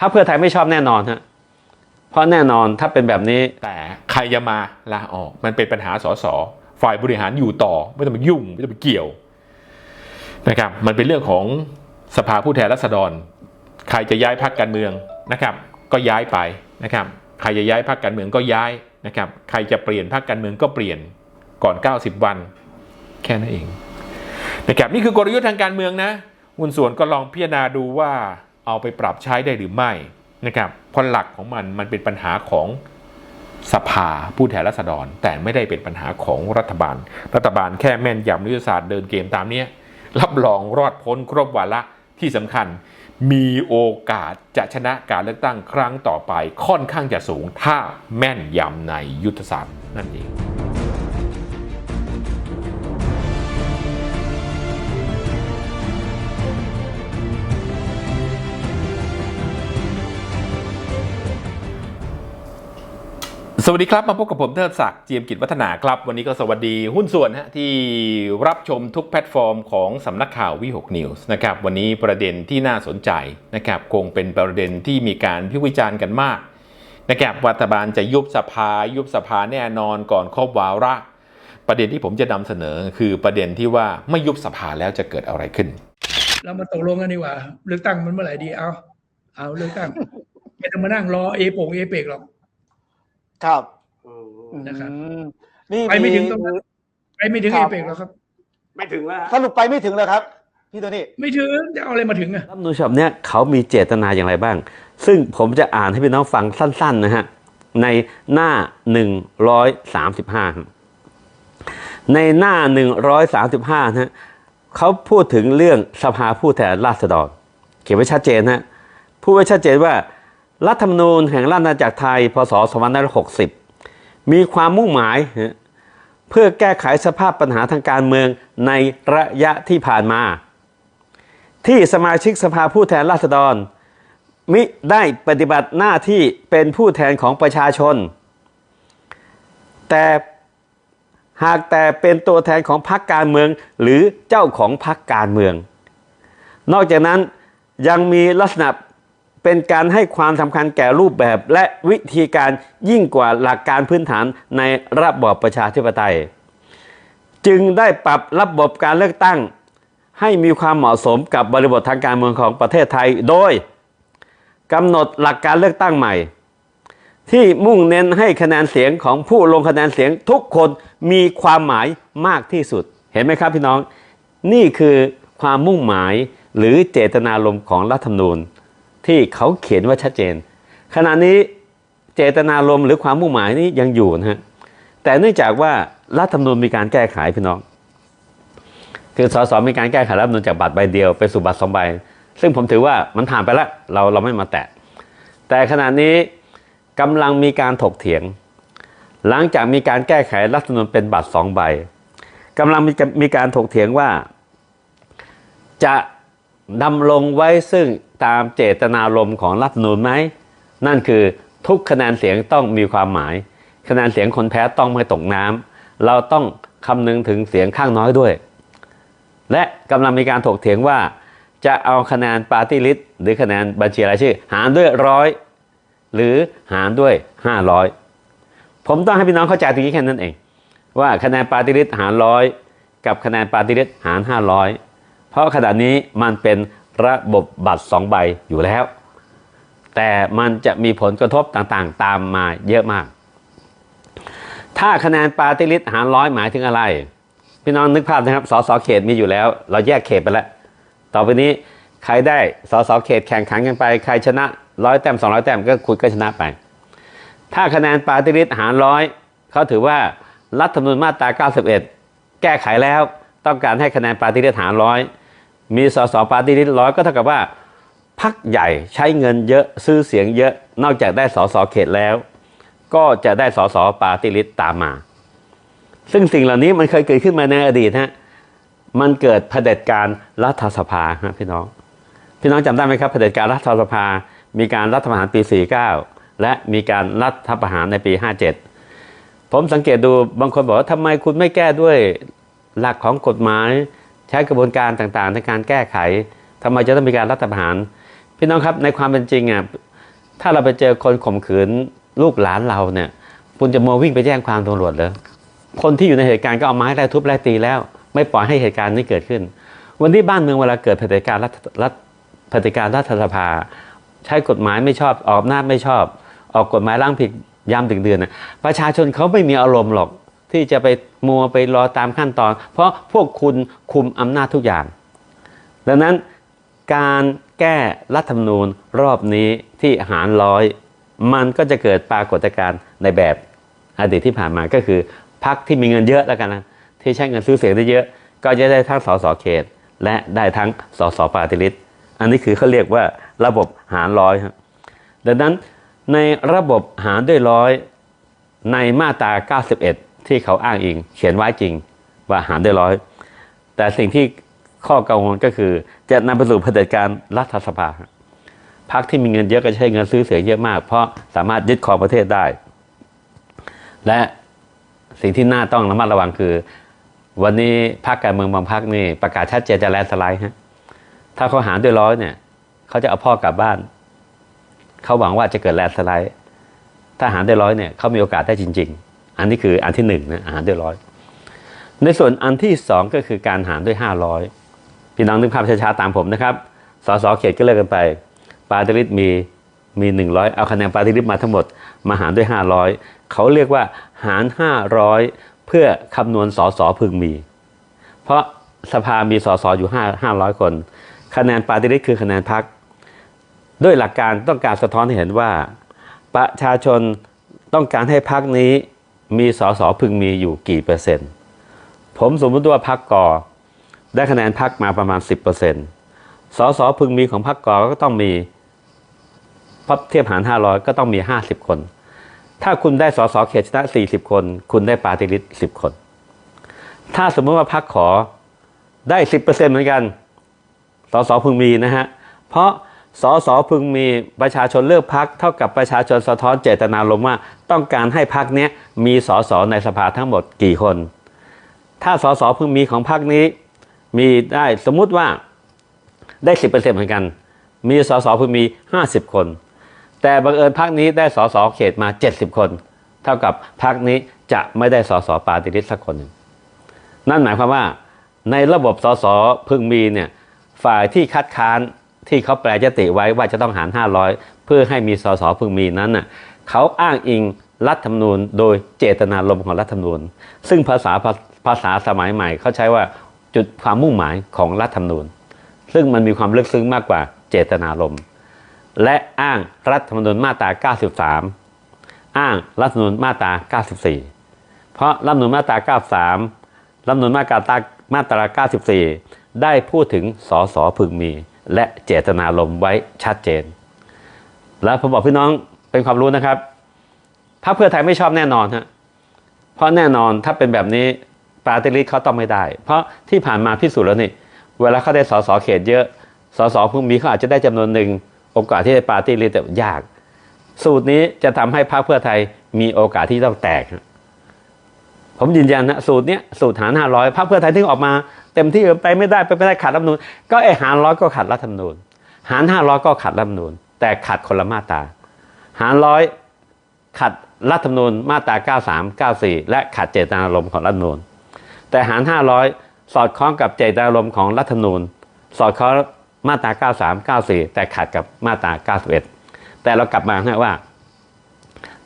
พรรคเพื่อไทยไม่ชอบแน่นอนฮะเพราะแน่นอนถ้าเป็นแบบนี้แต่ใครจะมาลาออก มันเป็นปัญหาสสฝ่ายบริหารอยู่ต่อ ไม่ต้องไปยุ่ง ไม่ต้องไปเกี่ยวนะครับมันเป็นเรื่องของสภาผู้แทนราษฎร ใครจะย้ายพรรคการเมืองนะครับ ก็ย้ายไปนะครับ ใครจะย้ายพรรคการเมืองก็ย้ายนะครับ ใครจะเปลี่ยนพรรคการเมืองก็เปลี่ยนก่อน 90 วัน แค่นั้นเองนะครับนี่คือกลยุทธ์ทางการเมืองนะหุ้นส่วนก็ลองพิจารณาดูว่า เอาไปปรับใช้ได้หรือไม่นะครับเพราะหลักของมันมันเป็นปัญหาของสภาผู้แทนราษฎร แต่ไม่ได้เป็นปัญหาของรัฐบาล รัฐบาลแค่แม่นยำยุทธศาสตร์เดินเกมตามนี้รับรองรอดพ้นครบวาระที่สำคัญ มีโอกาสจะชนะการเลือกตั้งครั้งต่อไปค่อนข้างจะสูง ถ้าแม่นยำในยุทธศาสตร์นั่นเอง สวัสดีครับ มาพบกับผมเทิดศักดิ์เจียมกิจวัฒนาครับ วันนี้ก็สวัสดีหุ้นส่วนฮะที่รับชมทุกแพลตฟอร์มของสำนักข่าววิหกนิวส์นะครับวันนี้ประเด็นที่น่าสนใจนะครับคงเป็นประเด็นที่มีการพิวิจารณ์กันมากนะครับรัฐบาลจะยุบสภายุบสภาแน่นอนก่อนครบวาระประเด็นที่ผมจะนำเสนอคือประเด็นที่ว่าไม่ยุบสภาแล้วจะเกิดอะไรขึ้น เรามาตกลงกันดีกว่าเลือกตั้งมันเมื่อไหร่ดีเอาเอาเลือกตั้งไม่ต้องมานั่งรอเอโปงเอเปกหรอก ครับนะครับอืมนี่ไปไม่ถึงตรงนั้นไปไม่ถึงครัเอบเปกหรอกครับ ไม่ถึงแล้วฮะสรุปไปไม่ถึงเลยครับพี่โตัวนี้ไม่ถึงจะเอาอะไรมาถึงอะรัฐธรรมนูญฉบับเนี้ยเขามีเจตนาอย่างไรบ้าง ซึ่งผมจะอ่านให้พี่น้องฟังสั้น ๆ นะฮะ ในหน้า 135ครับในหน้า 135นะฮะเขาพูดถึงเรื่องสภาผู้แทนราษฎร เขียนไว้ชัดเจนฮะพูดไว้ชัดเจนว่า รัฐธรรมนูญแห่งราชอาณาจักรไทย พศ 2560 มีความมุ่งหมาย เพื่อแก้ไขสภาพปัญหาทางการเมืองในระยะที่ผ่านมา ที่สมาชิกสภาผู้แทนราษฎร มิได้ปฏิบัติหน้าที่เป็นผู้แทนของประชาชน แต่หากแต่เป็นตัวแทนของพรรคการเมืองหรือเจ้าของพรรคการเมือง นอกจากนั้นยังมีลักษณะ เป็นการให้ความสำคัญแก่รูปแบบและวิธีการยิ่งกว่าหลักการพื้นฐานในระบอบประชาธิปไตย จึงได้ปรับระบบการเลือกตั้ง ให้มีความเหมาะสมกับบริบททางการเมืองของประเทศไทย โดยกำหนดหลักการเลือกตั้งใหม่ ที่มุ่งเน้นให้คะแนนเสียงของผู้ลงคะแนนเสียงทุกคนมีความหมายมากที่สุด เห็นไหมครับพี่น้อง นี่คือความมุ่งหมายหรือเจตนารมณ์ของรัฐธรรมนูญ ที่เขาเขียนว่าชัดเจน ขณะนี้เจตนารมณ์หรือความมุ่งหมายนี้ยังอยู่นะฮะแต่เนื่องจากว่ารัฐธรรมนูญมีการแก้ไขพี่น้อง คือสสมีการแก้ไขรัฐธรรมนูญจากบัตรใบเดียวไปสู่บัตรสองใบ ซึ่งผมถือว่ามันผ่านไปแล้วเราเราไม่มาแตะ แต่ขณะนี้กำลังมีการถกเถียง หลังจากมีการแก้ไขรัฐธรรมนูญเป็นบัตรสองใบกำลังมีมีการถกเถียงว่า จะดำรงไว้ซึ่ง ตามเจตนารมณ์ของรัฐธรรมนูญไหม นั่นคือทุกคะแนนเสียงต้องมีความหมาย คะแนนเสียงคนแพ้ต้องไม่ตกน้ำเราต้องคำนึงถึงเสียงข้างน้อยด้วย และกำลังมีการถกเถียงว่า จะเอาคะแนนปาร์ตี้ลิสต์หรือคะแนนบัญชีรายชื่อ หารด้วยร้อยหรือหารด้วย 500 ผมต้องให้พี่น้องเข้าใจตรงนี้แค่นั้นเอง ว่าคะแนนปาร์ตี้ลิสต์หารร้อยกับคะแนนปาร์ตี้ลิสต์หาร 500 เพราะขณะนี้มันเป็น ระบบบัตร 2 ใบอยู่แล้ว แต่มันจะมีผลกระทบต่างๆ ตามมาเยอะมาก ถ้าคะแนนปาร์ตี้ลิสต์หารร้อยหมายถึงอะไร พี่น้องนึกภาพนะครับ สสเขตมีอยู่แล้ว เราแยกเขตไปแล้ว ต่อไปนี้ใครได้สสเขตแข่งขันกันไป ใครชนะร้อยแต้มสองร้อยแต้มก็คุณก็ชนะไป ถ้าคะแนนปาร์ตี้ลิสต์หารร้อยเขาถือว่ารัฐธรรมนูญมาตรา 91 แก้ไขแล้วต้องการให้คะแนนปาร์ตี้ลิสต์หารร้อย มีสสปาร์ตี้ลิสต์ร้อยก็เท่ากับว่าพักใหญ่ใช้เงินเยอะซื้อเสียงเยอะนอกจากได้สสเขตแล้ว ก็จะได้สสปาร์ตี้ลิสต์ตามมา ซึ่งสิ่งเหล่านี้มันเคยเกิดขึ้นมาในอดีตฮะมันเกิดเผด็จการรัฐสภาฮะพี่น้อง พี่น้องจำได้ไหมครับเผด็จการรัฐสภา มีการรัฐประหารปี 49 และมีการรัฐประหารในปี 57 ผมสังเกตดูบางคนบอกว่าทำไมคุณไม่แก้ด้วยหลักของกฎหมาย ใช้กระบวนการต่างๆ ในการแก้ไขทำไมจะต้องมีการรัฐประหาร พี่น้องครับในความเป็นจริงอะถ้าเราไปเจอคนข่มขืนลูกหลานเราเนี่ยคุณจะมัววิ่งไปแจ้งความตำรวจเหรอคนที่อยู่ในเหตุการณ์ก็เอาไม้ไล่ทุบไล่ตีแล้ว ไม่ปล่อยให้เหตุการณ์นี้เกิดขึ้น วันที่บ้านเมืองเวลาเกิดเผด็จการรัฐรัฐเผด็จการรัฐสภา ใช้กฎหมายไม่ชอบออกหน้าไม่ชอบ ออกกฎหมายร่างผิดยามดึกเดือนนะประชาชนเขาไม่มีอารมณ์หรอก ที่จะไปมัวไปรอตามขั้นตอน เพราะพวกคุณคุมอำนาจทุกอย่าง ดังนั้นการแก้รัฐธรรมนูญรอบนี้ที่หารร้อย มันก็จะเกิดปรากฏการณ์ในแบบอดีตที่ผ่านมาก็คือพักที่มีเงินเยอะแล้วกันนะที่ใช้เงินซื้อเสียงได้เยอะ ก็จะได้ทั้งสสเขต และได้ทั้งสสปาฏิริษอันนี้คือเขาเรียกว่าระบบหารร้อยครับดังนั้นในระบบหารด้วยร้อยในมาตรา 91 ที่เขาอ้างอิง เขียนไว้จริงว่าหารด้ร้อย แต่สิ่งที่ข้อกังวลก็คือ จะนำไปสู่เผด็จการรัฐสภาพรรคที่มีเงินเยอะก็ใช้เงินซื้อเสียงเยอะมาก เพราะสามารถยึดครองประเทศได้ และสิ่งที่น่าต้องระมัดระวังคือ วันนี้พรรคการเมืองบางพรรคนี่ประกาศชัดเจนจะแลนด์สไลด์ฮะถ้าเขาหารด้วยร้อยเนี่ยเขาจะเอาพ่อกลับบ้าน เขาหวังว่าจะเกิดแลนด์สไลด์ถ้าหารด้วยร้อยเนี่ยเขามีโอกาสได้จริง ๆ อันนี้คืออันที่หนึ่งนะหารด้วยร้อยในส่วนอันที่สองก็คือการหารด้วยห้าร้อยพี่น้องนึกภาพช้าๆตามผมนะครับสสเขตก็เลิกกันไปปาร์ติลิสมีมีหนึ่งร้อยเอาคะแนนปาร์ติลิสมาทั้งหมดมาหารด้วยห้าร้อยเขาเรียกว่าหารห้าร้อยเพื่อคำนวณสสพึงมี เพราะสภามีสสอยู่ห้าห้าร้อยคน คะแนนปาร์ติลิสคือคะแนนพักด้วยหลักการต้องการสะท้อนให้เห็นว่า ประชาชนต้องการให้พักนี้ มีสสพึงมีอยู่กี่เปอร์เซ็นต์ ผมสมมติว่าพักกอได้คะแนนพักมาประมาณ 10%สสพึงมีของพักกอก็ต้องมีพับเทียบหาร 500 ก็ต้องมี 50 คน ถ้าคุณได้สสเขตชนะ 40 คน คุณได้ปาร์ติลิส10 คน ถ้าสมมติว่าพักขอได้ 10%เหมือนกัน สสพึงมีนะฮะ เพราะ สสพึงมีประชาชนเลือกพักเท่ากับประชาชนสะท้อนเจตนารมณ์ว่า ต้องการให้พักนี้มีสสในสภาทั้งหมดกี่คน ถ้าสสพึงมีของพรรคนี้ มีได้สมมุติว่าได้สิบเปอร์เซ็นต์เหมือนกัน มีสสพึงมีห้าสิบคน แต่บังเอิญพรรคนี้ได้สสเขตมาเจ็ดสิบคน เท่ากับพรรคนี้จะไม่ได้สสปาร์ติลิสสักคนหนึ่งนั่นหมายความว่าในระบบสสพึงมีเนี่ยฝ่ายที่คัดค้าน ที่เขาแปลยติไว้ว่าจะต้องหาร 500 เพื่อให้มีสสพึงมีนั้นน่ะเขาอ้างอิงรัฐธรรมนูญโดยเจตนารมณ์ของรัฐธรรมนูญ ซึ่งภาษาภาภาษาสมัยใหม่เขาใช้ว่าจุดความมุ่งหมายของรัฐธรรมนูญ ซึ่งมันมีความลึกซึ้งมากกว่าเจตนารมณ์และอ้างรัฐธรรมนูญมาตรา 93 อ้างรัฐธรรมนูญมาตรา 94 เพราะรัฐธรรมนูญมาตรา 93 รัฐธรรมนูญมาตรา มาตรา 94 ได้พูดถึงสสพึงมี และเจตนารมไว้ชัดเจน แล้วผมบอกพี่น้องเป็นความรู้นะครับพรรคเพื่อไทยไม่ชอบแน่นอนฮะเพราะแน่นอนถ้าเป็นแบบนี้ปาร์ตี้ลิสต์เขาต้องไม่ได้ เพราะที่ผ่านมาพิสูจน์แล้วนี่ เวลาเขาได้สสเขตเยอะสสพึงมีเขาอาจจะได้จำนวนหนึ่งโอกาสที่จะปาร์ตี้ลิสต์แต่ยาก สูตรนี้จะทำให้พรรคเพื่อไทยมีโอกาสที่ต้องแตก ผมยืนยันนะสูตรเนี้ยสูตรหารห้าร้อยพรรคเพื่อไทยที่ออกมาเต็มที่ไปไม่ได้ไปไม่ได้ขัดรัฐธรรมนูญก็ไอหารร้อยก็ขัดรัฐธรรมนูญหารห้าร้อยก็ขัดรัฐธรรมนูญแต่ขัดคนละมาตราหารร้อยขัดรัฐธรรมนูญมาตรา 93 94 และขัดเจตนารมณ์ของรัฐธรรมนูญ แต่หาร 500 สอดคล้องกับเจตนารมณ์ของรัฐธรรมนูญ สอดคล้องมาตรา 93 94 แต่ขัดกับมาตรา 91 แต่เรากลับมาให้ว่า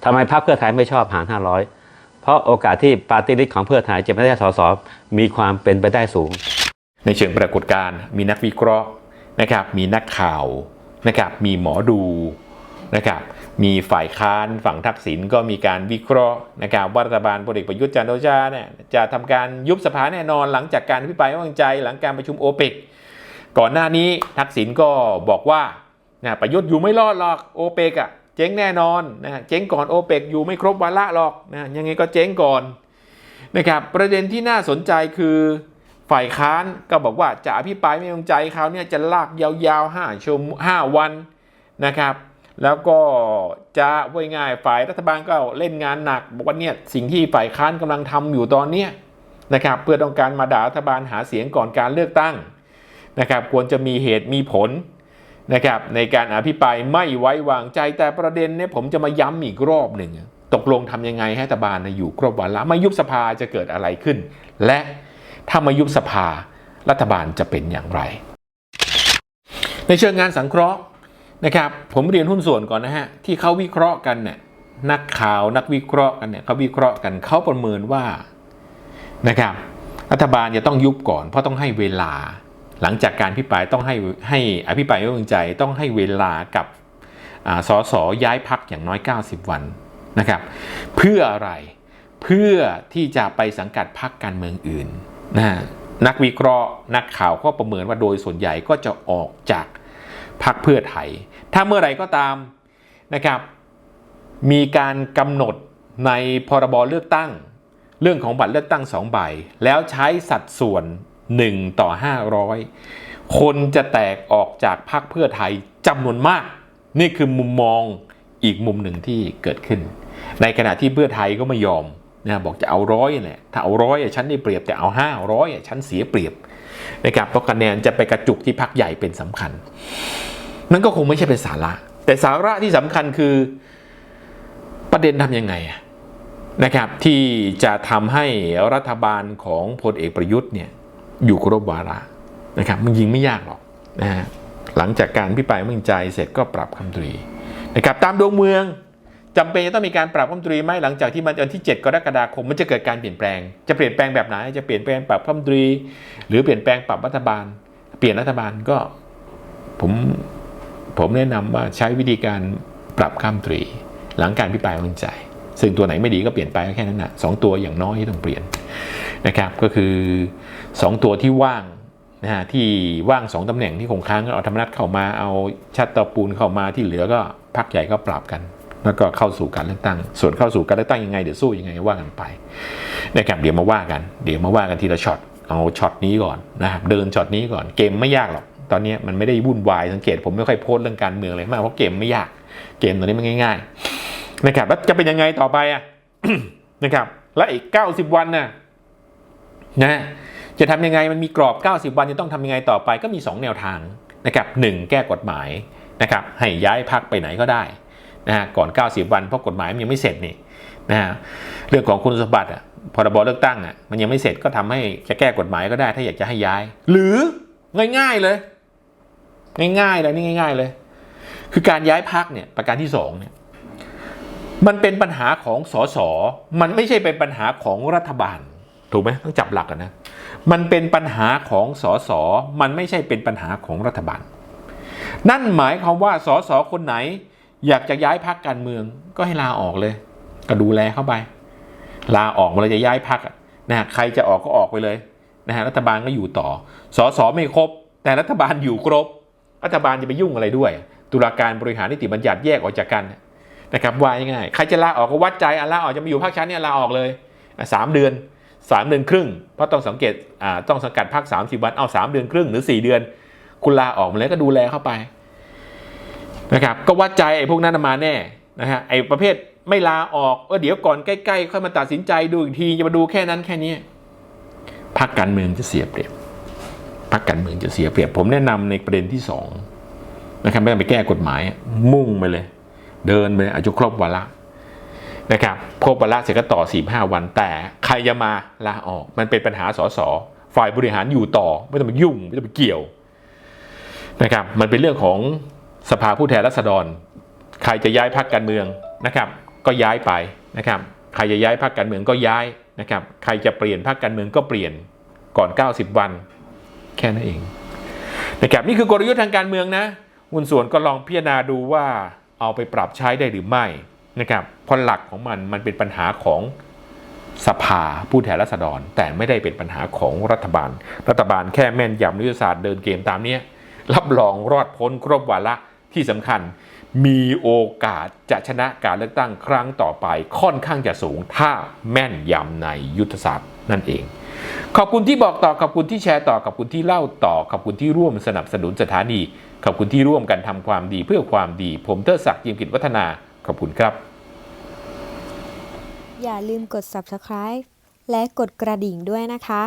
ทำไมพรรคเพื่อไทยไม่ชอบหาร 500 เพราะโอกาสที่ปาร์ตี้ลิสต์ของเพื่อไทยจะไม่ได้สสมีความเป็นไปได้สูง ในเชิงปรากฏการณ์มีนักวิเคราะห์นะครับมีนักข่าวนะครับมีหมอดูนะครับมีฝ่ายค้านฝั่งทักษิณก็มีการวิเคราะห์นะครับว่ารัฐบาลพลเอกประยุทธ์จันทร์โอชาเนี่ยจะทำการยุบสภาแน่นอนหลังจากการอภิปรายไว้วางใจหลังการประชุมโอเปกก่อนหน้านี้ทักษิณก็บอกว่านะประยุทธ์อยู่ไม่รอดหรอกโอเปกอะ เจ๊งแน่นอนนะเจ๊งก่อนโอเปกอยู่ไม่ครบวาระหรอกนะยังไงก็เจ๊งก่อนนะครับประเด็นที่น่าสนใจคือฝ่ายค้านก็บอกว่าจะอภิปรายไม่ไว้วางใจคราวเนี้จะลากยาวๆ5ชั่วโมง5วันนะครับ แล้วก็จะว่าง่ายฝ่ายรัฐบาลก็เล่นงานหนัก บอกว่าเนี่ยสิ่งที่ฝ่ายค้านกำลังทำอยู่ตอนเนี้ยนะครับ เพื่อต้องการมาด่ารัฐบาลหาเสียงก่อนการเลือกตั้งนะครับ ควรจะมีเหตุมีผล นะครับในการอภิปรายไม่ไว้วางใจแต่ประเด็นเนี่ยผมจะมาย้ำอีกรอบหนึ่งตกลงทำยังไงให้รัฐบาลน่ะอยู่ครบวาระไม่ยุบสภาจะเกิดอะไรขึ้น และถ้ามายุบสภารัฐบาลจะเป็นอย่างไร ในเชิงงานสังเคราะห์นะครับผมเรียนหุ้นส่วนก่อนนะฮะที่เขาวิเคราะห์กันเนี่ยนักข่าวนักวิเคราะห์กันเนี่ยเขาวิเคราะห์กันเขาประเมินว่านะครับรัฐบาลจะต้องยุบก่อนเพราะต้องให้เวลา หลังจากการพิปรายต้องให้ให้อภิปรายไม่วางใจต้องให้เวลากับอ่าสสย้ายพักอย่างน้อย 90 วันนะครับ เพื่ออะไรเพื่อที่จะไปสังกัดพักการเมืองอื่นนะนักวิเคราะห์นักข่าวก็ประเมินว่าโดยส่วนใหญ่ก็จะออกจากพักเพื่อไทย ถ้าเมื่อไหร่ก็ตามนะครับ มีการกำหนดในพรบเลือกตั้ง เรื่องของบัตรเลือกตั้ง2ใบ แล้วใช้สัดส่วน 1 ต่อ 500 คนจะแตกออกจากพรรคเพื่อไทยจำนวนมาก นี่คือมุมมองอีกมุมหนึ่งที่เกิดขึ้น ในขณะที่เพื่อไทยก็ไม่ยอมนะบอกจะเอาร้อยแหละถ้าเอาร้อยฉันได้เปรียบแต่เอาห้าร้อยฉันเสียเปรียบนะครับเพราะคะแนนจะไปกระจุกที่พรรคใหญ่เป็นสำคัญ นั่นก็คงไม่ใช่เป็นสาระ แต่สาระที่สำคัญคือประเด็นทำยังไงนะครับที่จะทำให้รัฐบาลของพลเอกประยุทธ์เนี่ย อยู่ครบวาระนะครับมันยิงไม่ยากหรอกนะฮะหลังจากการพิปรายไม่ไว้วางใจเสร็จก็ปรับคำตรีนะครับตามดวงเมืองจำเป็นจะต้องมีการปรับคำตรีไหมหลังจากที่มันวันที่ 7 กรกฎาคมมันจะเกิดการเปลี่ยนแปลง จะเปลี่ยนแปลงแบบไหนจะเปลี่ยนแปลงปรับคำตรี หรือเปลี่ยนแปลงปรับรัฐบาล เปลี่ยนรัฐบาลก็ผมผมแนะนำว่าใช้วิธีการปรับข้ามตรี หลังการพิปรายม่ไว้วางใจ ซึ่งตัวไหนไม่ดีก็เปลี่ยนไปแค่นั้นนะสองตัวอย่างน้อยที่ต้องเปลี่ยนนะครับก็คือ 2 ตัวที่ว่างนะฮะที่ว่าง 2 ตำแหน่งที่คงค้างก็เอาธรรมนัตเข้ามาเอาชัดตะปูนเข้ามาที่เหลือก็พักใหญ่ก็ปรับกัน แล้วก็เข้าสู่การเลือกตั้ง ส่วนเข้าสู่การเลือกตั้งยังไงเดี๋ยวสู้ยังไงว่ากันไปนะครับเดี๋ยวมาว่ากัน เดี๋ยวมาว่ากันทีละช็อตเอาช็อตนี้ก่อนนะครับเดินช็อตนี้ก่อนเกมไม่ยากหรอกตอนนี้มันไม่ได้วุ่นวายสังเกตผมไม่ค่อยโพสเรื่องการเมืองเลยมากเพราะเกมไม่ยากเกมตัวนี้มันง่าย ๆ นะครับแล้วจะเป็นยังไงต่อไปอะนะครับ และอีก 90 วันน่ะนะ จะทำยังไงมันมีกรอบ 90 วันจะต้องทำยังไงต่อไปก็มี 2 แนวทางนะครับหนึ่งแก้กฎหมายนะครับให้ย้ายพักไปไหนก็ได้นะฮะก่อน 90 วันเพราะกฎหมายมันยังไม่เสร็จนี่นะฮะเรื่องของคุณสมบัติอะพรบเลือกตั้งอะมันยังไม่เสร็จก็ทำให้จะแก้กฎหมายก็ได้ ถ้าอยากจะให้ย้าย หรือง่ายๆเลย ง่ายๆเลยนี่ง่าย ๆเลย คือการย้ายพักเนี่ยประการที่สองเนี่ยมันเป็นปัญหาของสสมันไม่ใช่เป็นปัญหาของรัฐบาล ถูกไหมต้องจับหลักกันนะ มันเป็นปัญหาของสสมันไม่ใช่เป็นปัญหาของรัฐบาล นั่นหมายความว่าสสคนไหน อยากจะย้ายพักการเมืองก็ให้ลาออกเลย ก็ดูแลเข้าไป ลาออกมาเลยจะย้ายพักนะฮะใครจะออกก็ออกไปเลยนะฮะรัฐบาลก็อยู่ต่อสสไม่ครบ แต่รัฐบาลอยู่ครบ รัฐบาลจะไปยุ่งอะไรด้วย ตุลาการบริหารนิติบัญญัติแยกออกจากกันนะครับว่าง่ายๆใครจะลาออกก็วัดใจอะลาออกจะมาอยู่ภาคชั้นเนี่ยลาออกเลยสามเดือน สามเดือนครึ่ง เพราะต้องสังเกตอ่าต้องสังกัดภาคสามสิบวันเอาสามเดือนครึ่งหรือสี่เดือน คุณลาออกมาแล้วก็ดูแลเข้าไปนะครับก็วัดใจไอ้พวกนั้นมาแน่นะฮะไอ้ประเภทไม่ลาออกเออเดี๋ยวก่อนใกล้ๆค่อยมาตัดสินใจดูอีกทีจะมาดูแค่นั้นแค่นี้พรรคการเมืองจะเสียเปรียบพรรคการเมืองจะเสียเปรียบ ผมแนะนำในประเด็นที่สองนะครับไม่ต้องไปแก้กฎหมายมุ่งไปเลย เดินไปอาจจะครบวาระ นะครับครบวาระเสร็จก็ต่อ4ีห้าวัน แต่ใครจะมาลาออก มันเป็นปัญหาสสฝ่ายบริหารอยู่ต่อ ไม่ต้องไปยุ่ง ไม่ต้องไปเกี่ยวนะครับมันเป็นเรื่องของสภาผู้แทนราษฎร ใครจะย้ายพรรคการเมืองนะครับ ก็ย้ายไปนะครับ ใครจะย้ายพรรคการเมืองก็ย้ายนะครับ ใครจะเปลี่ยนพรรคการเมืองก็เปลี่ยนก่อน 90 วัน แค่นั้นเองนะครับนี่คือกลยุทธ์ทางการเมืองนะหุ้นส่วนก็ลองพิจารณาดูว่าเอาไปปรับใช้ได้หรือไม่ นะครับพหลักของมันมันเป็นปัญหาของสภาผู้แทนราษฎร แต่ไม่ได้เป็นปัญหาของรัฐบาล รัฐบาลแค่แม่นยำยุทธศาสตร์เดินเกมตามนี้รับรองรอดพ้นครบวาระที่สำคัญ มีโอกาสจะชนะการเลือกตั้งครั้งต่อไปค่อนข้างจะสูง ถ้าแม่นยำในยุทธศาสตร์นั่นเอง ขอบคุณที่บอกต่อขอบคุณที่แชร์ต่อขอบคุณที่เล่าต่อขอบคุณที่ร่วมสนับสนุนสถานีขอบคุณที่ร่วมกันทำความดีเพื่อความดี ผมเทอศักดิ์ยิมกิจวัฒนา ขอบคุณครับ อย่าลืมกด subscribe และกดกระดิ่งด้วยนะคะ